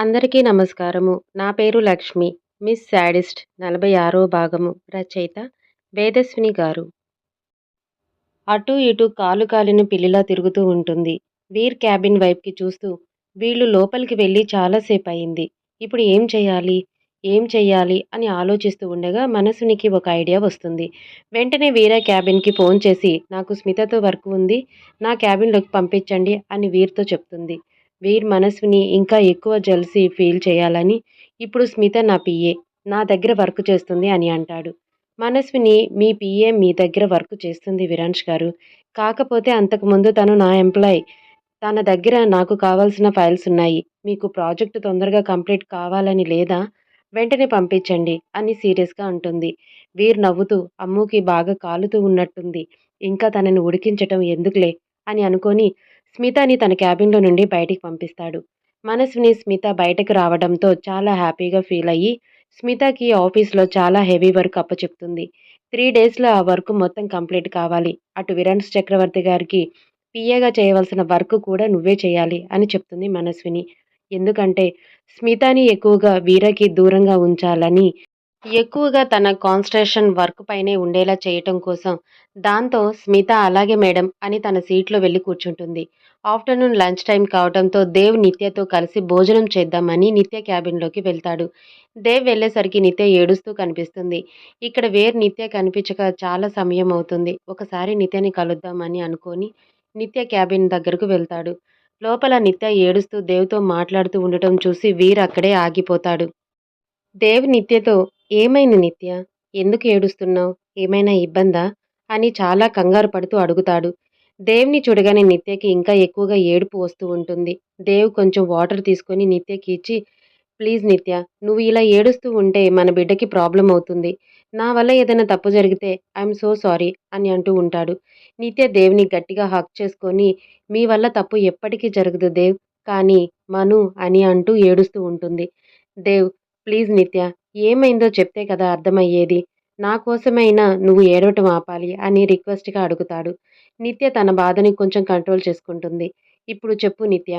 అందరికీ నమస్కారము. నా పేరు లక్ష్మి. మిస్ శాడిస్ట్ నలభై ఆరో భాగము రచయిత వేదస్విని గారు. అటు ఇటు కాలు కాలిన పిల్లిలా తిరుగుతూ ఉంటుంది. వీర్ క్యాబిన్ వైపుకి చూస్తూ వీళ్ళు లోపలికి వెళ్ళి చాలాసేపు అయింది ఇప్పుడు ఏం చేయాలి? ఏం చేయాలి అని ఆలోచిస్తూ ఉండగా మనసునికి ఒక ఐడియా వస్తుంది. వెంటనే వీరా క్యాబిన్కి ఫోన్ చేసి నాకు స్మితతో వర్క్ ఉంది. నా క్యాబిన్లోకి పంపించండి అని వీర్తో చెప్తుంది. వీర్ మనస్విని ఇంకా ఎక్కువ జెల్సీ ఫీల్ చేయాలని ఇప్పుడు స్మిత నా పిఏ నా దగ్గర వర్క్ చేస్తుంది అని అంటాడు. మనస్విని మీ పిఏ మీ దగ్గర వర్క్ చేస్తుంది విరాంష్ గారు. కాకపోతే అంతకుముందు తను నా ఎంప్లాయ్. తన దగ్గర నాకు కావాల్సిన ఫైల్స్ ఉన్నాయి. మీకు ప్రాజెక్టు తొందరగా కంప్లీట్ కావాలని లేదా వెంటనే పంపించండి అని సీరియస్గా అంటుంది. వీర్ నవ్వుతూ అమ్ముకి బాగా కాలుతూ ఉన్నట్టుంది. ఇంకా తనని ఉడికించటం ఎందుకులే అని అనుకొని స్మితని తన క్యాబిన్లో నుండి బయటికి పంపిస్తాడు. మనస్విని స్మిత బయటకు రావడంతో చాలా హ్యాపీగా ఫీల్ అయ్యి స్మితకి ఆఫీస్లో చాలా హెవీ వర్క్ అప్పచెప్తుంది. త్రీ డేస్లో ఆ వర్క్ మొత్తం కంప్లీట్ కావాలి. అటు విరాన్స్ చక్రవర్తి గారికి పిఏగా చేయవలసిన వర్క్ కూడా నువ్వే చేయాలి అని చెప్తుంది మనస్విని. ఎందుకంటే స్మితని ఎక్కువగా వీరకి దూరంగా ఉంచాలని ఎక్కువగా తన కాన్సన్ట్రేషన్ వర్క్ పైనే ఉండేలా చేయటం కోసం దాంతో స్మిత అలాగే మేడం అని తన సీట్లో వెళ్ళి కూర్చుంటుంది. ఆఫ్టర్నూన్ లంచ్ టైం కావడంతో దేవ్ నిత్యతో కలిసి భోజనం చేద్దామని నిత్య క్యాబిన్లోకి వెళ్తాడు. దేవ్ వెళ్ళేసరికి నిత్య ఏడుస్తూ కనిపిస్తుంది. ఇక్కడ వేర్ నిత్య కనిపించక చాలా సమయం అవుతుంది. ఒకసారి నిత్యని కలుద్దామని అనుకొని నిత్య క్యాబిన్ దగ్గరకు వెళ్తాడు. లోపల నిత్య ఏడుస్తూ దేవ్తో మాట్లాడుతూ ఉండటం చూసి వీర్ అక్కడే ఆగిపోతాడు. దేవ్ నిత్యతో ఏమైంది నిత్య? ఎందుకు ఏడుస్తున్నావు? ఏమైనా ఇబ్బందా? అని చాలా కంగారు పడుతూ అడుగుతాడు. దేవ్ని చూడగానే నిత్యకి ఇంకా ఎక్కువగా ఏడుపు వస్తూ ఉంటుంది. దేవ్ కొంచెం వాటర్ తీసుకొని నిత్యకి ఇచ్చి ప్లీజ్ నిత్య నువ్వు ఇలా ఏడుస్తూ ఉంటే మన బిడ్డకి ప్రాబ్లం అవుతుంది. నా వల్ల ఏదైనా తప్పు జరిగితే ఐఎమ్ సో సారీ అని అంటూ ఉంటాడు. నిత్య దేవ్ని గట్టిగా హక్ చేసుకొని మీ వల్ల తప్పు ఎప్పటికీ జరగదు దేవ్ కానీ మను అని అంటూ ఏడుస్తూ ఉంటుంది. దేవ్ ప్లీజ్ నిత్య ఏమైందో చెప్తే కదా అర్థమయ్యేది? నా కోసమైనా నువ్వు ఏడవటం ఆపాలి అని రిక్వెస్ట్గా అడుగుతాడు. నిత్య తన బాధని కొంచెం కంట్రోల్ చేసుకుంటుంది. ఇప్పుడు చెప్పు నిత్య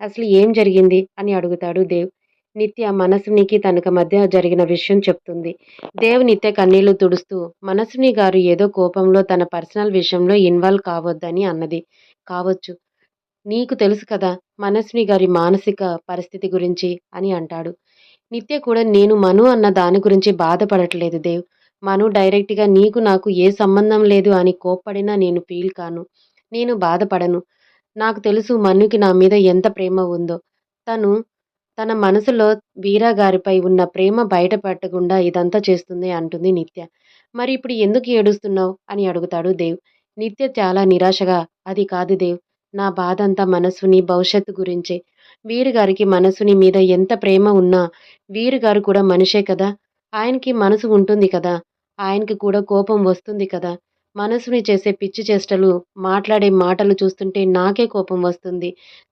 అసలు ఏం జరిగింది? అని అడుగుతాడు దేవ్. నిత్య మనసునికి తనకు మధ్య జరిగిన విషయం చెప్తుంది. దేవ్ నిత్య కన్నీళ్ళు తుడుస్తూ మనసుని గారు ఏదో కోపంలో తన పర్సనల్ విషయంలో ఇన్వాల్వ్ కావద్దని అన్నది. కావచ్చు. నీకు తెలుసు కదా మనసుని గారి మానసిక పరిస్థితి గురించి అని అంటాడు. నిత్య కూడా నేను మను అన్న దాని గురించి బాధపడట్లేదు దేవ్. మను డైరెక్ట్గా నీకు నాకు ఏ సంబంధం లేదు అని కోప్పడినా నేను ఫీల్ కాను. నేను బాధపడను. నాకు తెలుసు మనుకి నా మీద ఎంత ప్రేమ ఉందో. తను తన మనసులో వీరా గారిపై ఉన్న ప్రేమ బయటపడకుండా ఇదంతా చేస్తుంది అంటుంది నిత్య. మరి ఇప్పుడు ఎందుకు ఏడుస్తున్నావు? అని అడుగుతాడు దేవ్. నిత్య చాలా నిరాశగా అది కాదు దేవ్. నా బాధ అంతా మనసుని భవిష్యత్తు గురించే. వీరుగారికి మనసుని మీద ఎంత ప్రేమ ఉన్నా వీరు గారు కూడా మనిషే కదా. ఆయనకి మనసు ఉంటుంది కదా. ఆయనకి కూడా కోపం వస్తుంది కదా. మనసుని చేసే పిచ్చి చేష్టలు మాట్లాడే మాటలు చూస్తుంటే నాకే కోపం వస్తుంది.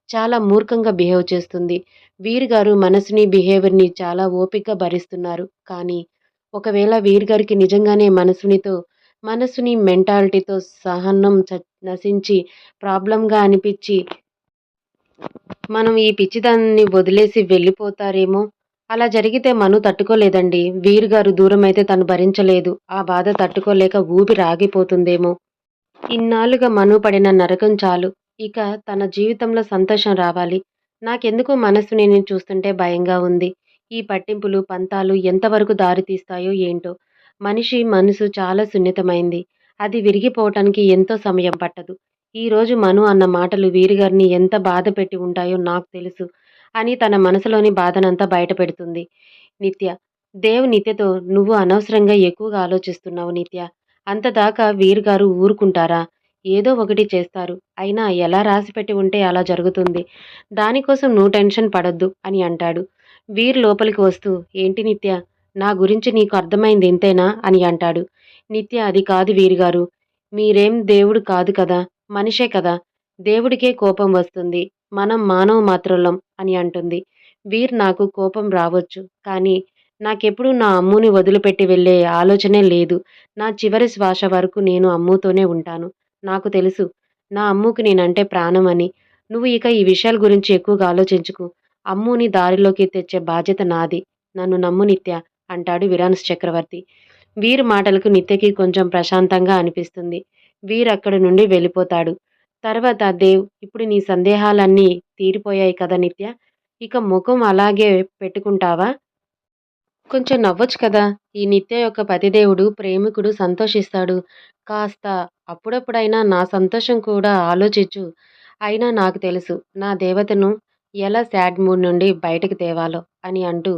చాలా మూర్ఖంగా బిహేవ్ చేస్తుంది. వీరు గారు మనసుని బిహేవియర్ని చాలా ఓపికగా భరిస్తున్నారు. కానీ ఒకవేళ వీరు గారికి నిజంగానే మనసునితో మనసుని మెంటాలిటీతో సహనం నశించి ప్రాబ్లంగా అనిపించి మనం ఈ పిచ్చిదాన్ని వదిలేసి వెళ్ళిపోతారేమో? అలా జరిగితే మను తట్టుకోలేదండి. వీరు గారు దూరం అయితే తను భరించలేదు. ఆ బాధ తట్టుకోలేక ఊపిరి ఆగిపోతుందేమో ఇన్నాళ్ళుగా మను పడిన నరకం చాలు. ఇక తన జీవితంలో సంతోషం రావాలి. నాకెందుకో మనసు నేను చూస్తుంటే భయంగా ఉంది. ఈ పట్టింపులు పంతాలు ఎంతవరకు దారి తీస్తాయో ఏంటో? మనిషి మనసు చాలా సున్నితమైంది. అది విరిగిపోవటానికి ఎంతో సమయం పట్టదు. ఈరోజు మను అన్న మాటలు వీరిగారిని ఎంత బాధ పెట్టి ఉంటాయో నాకు తెలుసు. అని తన మనసులోని బాధనంతా బయటపెడుతుంది. నిత్య దేవ్ నిత్యతో నువ్వు అనవసరంగా ఎక్కువగా ఆలోచిస్తున్నావు నిత్య. అంతదాకా వీరు గారు ఊరుకుంటారా? ఏదో ఒకటి చేస్తారు. అయినా ఎలా రాసిపెట్టి ఉంటే అలా జరుగుతుంది. దానికోసం నువ్వు టెన్షన్ పడద్దు అని అంటాడు. వీర్ లోపలికి వస్తూ ఏంటి నిత్య? నా గురించి నీకు అర్థమైంది ఇంతేనా అని అంటాడు. నిత్య అది కాదు వీరుగారు. మీరేం దేవుడు కాదు కదా మనిషే కదా దేవుడికే కోపం వస్తుంది. మనం మానవ మాత్రులం అని అంటుంది. వీర్ నాకు కోపం రావచ్చు కానీ నాకెప్పుడు నా అమ్ముని వదిలిపెట్టి వెళ్ళే ఆలోచనే లేదు. నా చివరి శ్వాస వరకు నేను అమ్ముతోనే ఉంటాను. నాకు తెలుసు నా అమ్ముకు నేనంటే ప్రాణం అని నువ్వు ఇక ఈ విషయాల గురించి ఎక్కువగా ఆలోచించుకు. అమ్ముని దారిలోకి తెచ్చే బాధ్యత నాది. నన్ను నమ్ము నిత్య. అంటాడు విరాన్స్ చక్రవర్తి. వీర్ మాటలకు నిత్యకి కొంచెం ప్రశాంతంగా అనిపిస్తుంది. వీర్ అక్కడి నుండి వెళ్ళిపోతాడు. తర్వాత దేవ్ ఇప్పుడు నీ సందేహాలన్నీ తీరిపోయాయి కదా నిత్య? ఇక ముఖం అలాగే పెట్టుకుంటావా? కొంచెం నవ్వొచ్చు కదా? ఈ నిత్య యొక్క పతిదేవుడు ప్రేమికుడు సంతోషిస్తాడు. కాస్త అప్పుడప్పుడైనా నా సంతోషం కూడా ఆలోచించు. అయినా నాకు తెలుసు నా దేవతను ఎలా శాడ్ మూడ్ నుండి బయటకు తేవాలో? అని అంటూ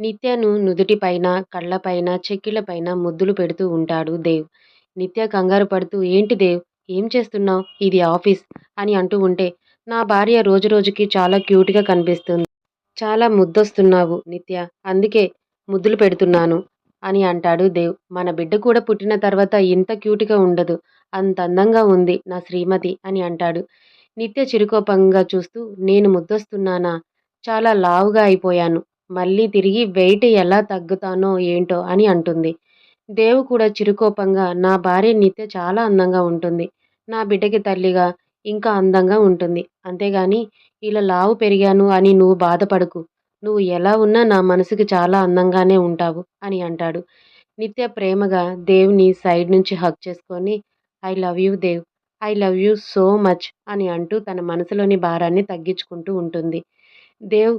నిత్యను నుదుటిపైన కళ్ళపైన చెక్కిళ్ళపైన ముద్దులు పెడుతూ ఉంటాడు దేవ్. నిత్య కంగారు పడుతూ ఏంటి దేవ్? ఏం చేస్తున్నావు? ఇది ఆఫీస్ అని అంటూ ఉంటే నా భార్య రోజు రోజుకి చాలా క్యూట్గా కనిపిస్తుంది. చాలా ముద్దొస్తున్నావు నిత్య. అందుకే ముద్దులు పెడుతున్నాను అని అంటాడు దేవ్. మన బిడ్డ కూడా పుట్టిన తర్వాత ఇంత క్యూట్గా ఉండదు. అంత అందంగా ఉంది నా శ్రీమతి అని అంటాడు. నిత్య చిరుకోపంగా చూస్తూ నేను ముద్దొస్తున్నానా? చాలా లావుగా అయిపోయాను. మళ్ళీ తిరిగి వెయిట్ ఎలా తగ్గుతానో ఏంటో అని అంటుంది. దేవు కూడా చిరుకోపంగా నా భార్య నిత్య చాలా అందంగా ఉంటుంది. నా బిడ్డకి తల్లిగా ఇంకా అందంగా ఉంటుంది. అంతేగాని ఇలా లావు పెరిగాను అని నువ్వు బాధపడకు. నువ్వు ఎలా ఉన్నా నా మనసుకి చాలా అందంగానే ఉంటావు అని అంటాడు. నిత్య ప్రేమగా దేవుని సైడ్ నుంచి హక్ చేసుకొని I love you Dev. I love you so much అని అంటూ తన మనసులోని భారాన్ని తగ్గించుకుంటూ ఉంటుంది. దేవ్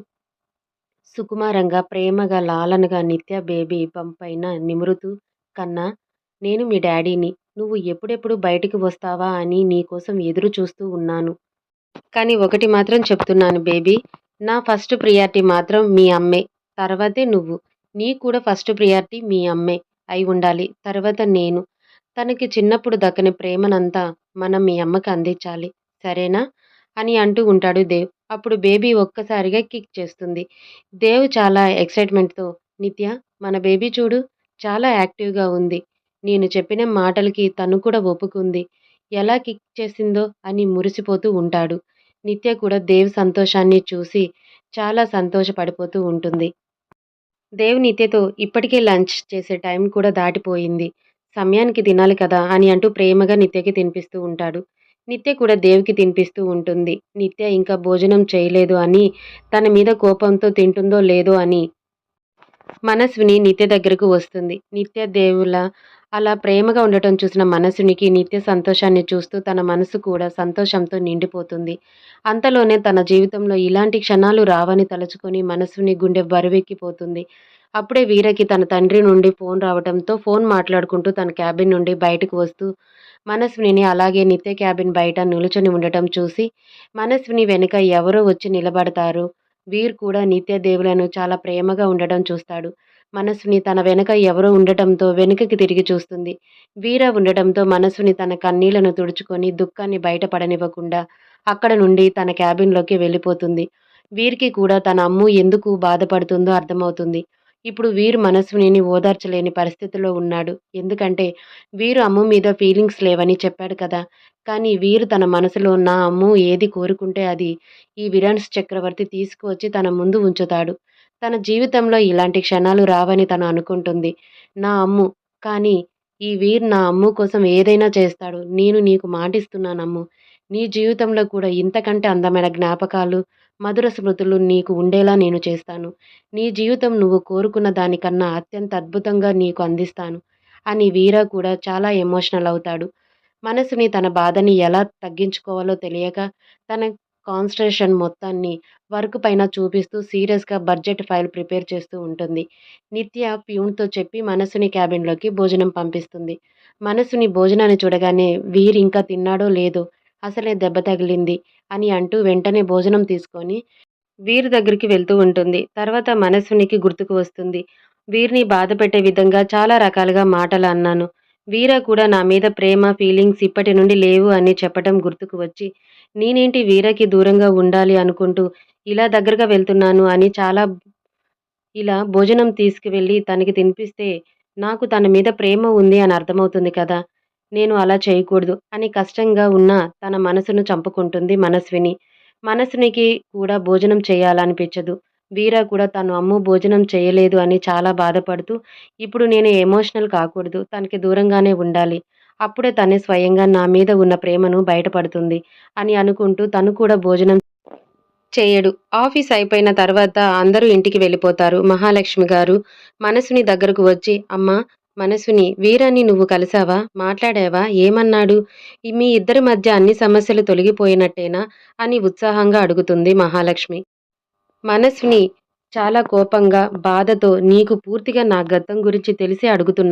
సుకుమారంగా ప్రేమగా లాలనగా నిత్య బేబీ పంపైన నిమురుతూ కన్నా నేను మీ డాడీని. నువ్వు ఎప్పుడెప్పుడు బయటికి వస్తావా అని నీకోసం ఎదురు చూస్తూ ఉన్నాను. కానీ ఒకటి మాత్రం చెప్తున్నాను బేబీ నా ఫస్ట్ ప్రియారిటీ మాత్రం మీ అమ్మే. తర్వాతే నువ్వు. నీ కూడా ఫస్ట్ ప్రియారిటీ మీ అమ్మే అయి ఉండాలి. తర్వాత నేను. తనకి చిన్నప్పుడు దక్కని ప్రేమనంతా మనం మీ అమ్మకి అందించాలి. సరేనా? అని అంటూ ఉంటాడు దేవ్. అప్పుడు బేబీ ఒక్కసారిగా కిక్ చేస్తుంది. దేవ్ చాలా ఎక్సైట్మెంట్తో నిత్య మన బేబీ చూడు చాలా యాక్టివ్గా ఉంది. నేను చెప్పిన మాటలకి తను కూడా ఒప్పుకుంది. ఎలా కిక్ చేసిందో అని మురిసిపోతూ ఉంటాడు. నిత్య కూడా దేవ్ సంతోషాన్ని చూసి చాలా సంతోషపడిపోతూ ఉంటుంది. దేవ్ నిత్యతో ఇప్పటికే లంచ్ చేసే టైం కూడా దాటిపోయింది. సమయానికి తినాలి కదా అని అంటూ ప్రేమగా నిత్యకి తినిపిస్తూ ఉంటాడు. నిత్య కూడా దేవికి తినిపిస్తూ ఉంటుంది. నిత్య ఇంకా భోజనం చేయలేదు అని తన మీద కోపంతో తింటుందో లేదో అని మనస్విని నిత్య దగ్గరకు వస్తుంది. నిత్య దేవుల అలా ప్రేమగా ఉండటం చూసిన మనసునికి నిత్య సంతోషాన్ని చూస్తూ తన మనసు కూడా సంతోషంతో నిండిపోతుంది. అంతలోనే తన జీవితంలో ఇలాంటి క్షణాలు రావని తలుచుకొని మనసుని గుండె బరువెక్కిపోతుంది. అప్పుడే వీరకి తన తండ్రి నుండి ఫోన్ రావడంతో ఫోన్ మాట్లాడుకుంటూ తన క్యాబిన్ నుండి బయటకు వస్తూ మనస్విని అలాగే నిత్య క్యాబిన్ బయట నిలుచొని ఉండటం చూసి మనస్విని వెనుక ఎవరో వచ్చి నిలబడతారు. వీర్ కూడా నిత్య దేవులను చాలా ప్రేమగా ఉండటం చూస్తాడు. మనస్సుని తన వెనక ఎవరో ఉండటంతో వెనుకకి తిరిగి చూస్తుంది. వీర ఉండటంతో మనస్సుని తన కన్నీళ్ళను తుడుచుకొని దుఃఖాన్ని బయటపడనివ్వకుండా అక్కడ నుండి తన క్యాబిన్లోకి వెళ్ళిపోతుంది. వీరికి కూడా తన అమ్ము ఎందుకు బాధపడుతుందో అర్థమవుతుంది. ఇప్పుడు వీరు మనసుని ఓదార్చలేని పరిస్థితిలో ఉన్నాడు. ఎందుకంటే వీరు అమ్ము మీద ఫీలింగ్స్ లేవని చెప్పాడు కదా. కానీ వీరు తన మనసులో నా అమ్ము ఏది కోరుకుంటే అది ఈ విరాన్స్ చక్రవర్తి తీసుకువచ్చి తన ముందు ఉంచుతాడు. తన జీవితంలో ఇలాంటి క్షణాలు రావని తను అనుకుంటుంది. నా అమ్ము కానీ ఈ వీర్ నా అమ్ము కోసం ఏదైనా చేస్తాడు. నేను నీకు మాటిస్తున్నానమ్ము. నీ జీవితంలో కూడా ఇంతకంటే అందమైన జ్ఞాపకాలు మధుర స్మృతులు నీకు ఉండేలా నేను చేస్తాను. నీ జీవితం నువ్వు కోరుకున్న దానికన్నా అత్యంత అద్భుతంగా నీకు అందిస్తాను. అని వీర కూడా చాలా ఎమోషనల్ అవుతాడు. మనసుని తన బాధని ఎలా తగ్గించుకోవాలో తెలియక తన కాన్సన్ట్రేషన్ మొత్తాన్ని వర్క్ పైన చూపిస్తూ సీరియస్గా బడ్జెట్ ఫైల్ ప్రిపేర్ చేస్తూ ఉంటుంది. నిత్య ప్యూన్తో చెప్పి మనసుని క్యాబిన్లోకి భోజనం పంపిస్తుంది. మనసుని భోజనాన్ని చూడగానే వీరు ఇంకా తిన్నాడో లేదో అసలే దెబ్బ తగిలింది అని అంటూ వెంటనే భోజనం తీసుకొని వీరి దగ్గరికి వెళ్తూ ఉంటుంది. తర్వాత మనస్సునికి గుర్తుకు వస్తుంది. వీరిని బాధ పెట్టే విధంగా చాలా రకాలుగా మాటలు అన్నాను. వీర కూడా నా మీద ప్రేమ ఫీలింగ్స్ ఇప్పటి నుండి లేవు అని చెప్పటం గుర్తుకు వచ్చి నేనేంటి వీరకి దూరంగా ఉండాలి అనుకుంటూ ఇలా దగ్గరగా వెళ్తున్నాను అని చాలా ఇలా భోజనం తీసుకువెళ్ళి తనకి తినిపిస్తే నాకు తన మీద ప్రేమ ఉంది అని అర్థమవుతుంది కదా. నేను అలా చేయకూడదు అని కష్టంగా ఉన్న తన మనసును చంపుకుంటుంది మనస్విని మనస్వినికి కూడా భోజనం చేయాలనిపించదు వీరా కూడా తను అమ్ము భోజనం చేయలేదు అని చాలా బాధపడుతూ ఇప్పుడు నేను ఎమోషనల్ కాకూడదు తనకి దూరంగానే ఉండాలి అప్పుడే తనే స్వయంగా నా మీద ఉన్న ప్రేమను బయటపడుతుంది అని అనుకుంటూ తను కూడా భోజనం చేయడు. ఆఫీస్ అయిపోయిన తర్వాత అందరూ ఇంటికి వెళ్ళిపోతారు. మహాలక్ష్మి గారు మనసుని దగ్గరకు వచ్చి అమ్మ మనసుని వీరాన్ని నువ్వు కలిసావా? మాట్లాడావా? ఏమన్నాడు? మీ ఇద్దరి మధ్య అన్ని సమస్యలు తొలగిపోయినట్టేనా? అని ఉత్సాహంగా అడుగుతుంది మహాలక్ష్మి. మనస్విని చాలా కోపంగా, బాధతో నీకు పూర్తిగా నా గతం గురించి తెలిసి అడుగుతున్నా